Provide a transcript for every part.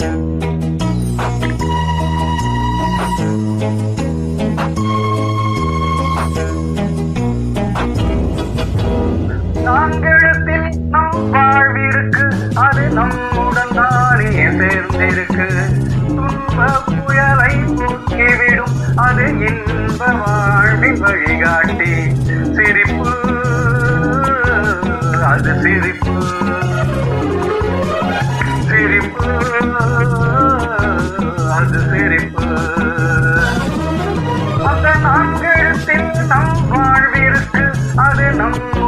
நான்கெழுத்தில் நம் வாழ்விருக்கு அது நம்முடன் தானே சேர்ந்திருக்கு. துன்ப புயலை போக்கிவிடும் அது இன்ப வாழ்வின் வழிகாட்டி. சிரிப்பு அது சிரிப்பு. சிரிப்பு. அது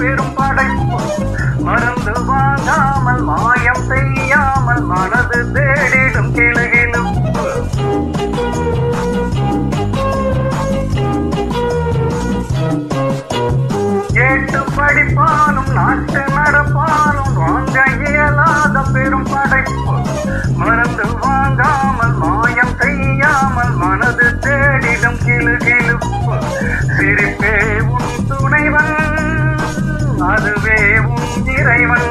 பெரும் படைப்பு மருந்து வாங்காமல் மாயம் செய்யாமல் மனது தேடிடும் கிளுகிலும் கேட்டு படிப்பாலும் நாட்டு நடப்பாலும் வாங்க உன் இறைவன்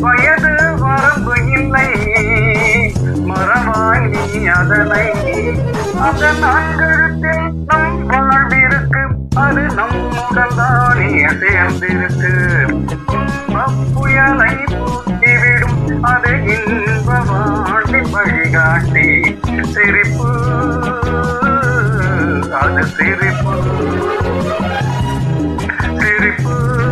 வயது வரம்பு இல்லை. மறவாய் நீ அதனை அதன் நான்கழுத்தில் நம் வாழ்விருக்கு அது நம்முடன் தானே சேர்ந்திருக்கு. புயலை பூட்டிவிடும் அது இன்ப வாழ்வின் வழிகாட்டி சிரிப்பு. அது சிரிப்பு. சிரிப்பு.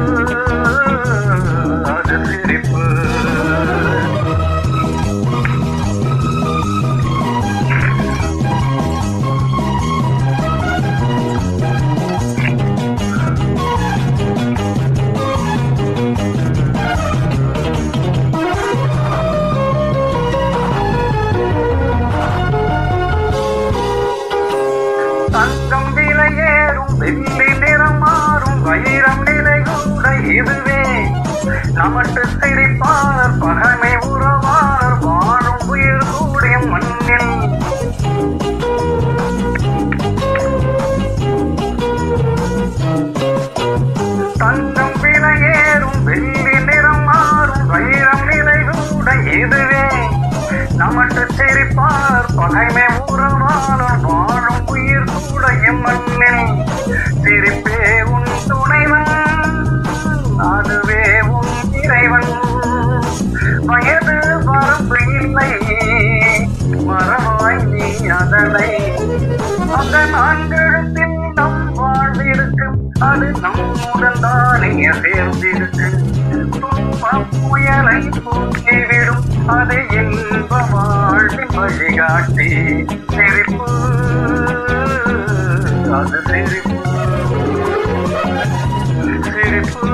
வைரம் நிலை கூட இதுவே. நமட்டு சிரிப்பாளர் பகமை உறவாளர் வாழும் உயிர் கூடிய மண்ணில். தங்கம் விலையேறும் வெள்ளி நிறம் மாறும் வைரம் நிலை கூட இதுவே. நமட்டு சிரிப்பார் பகைமை உறவாளர் வாழும் உயிர் கூட எம்மண்ணில் சிரிப்பே அது நம்முடன் தானே சேர்ந்திருக்கு புயலை தூக்கிவிடும் அதை இன்ப வாழ்வின் வழிகாட்டி. சிரிப்பு அது சிரிப்பு. சிரிப்பு.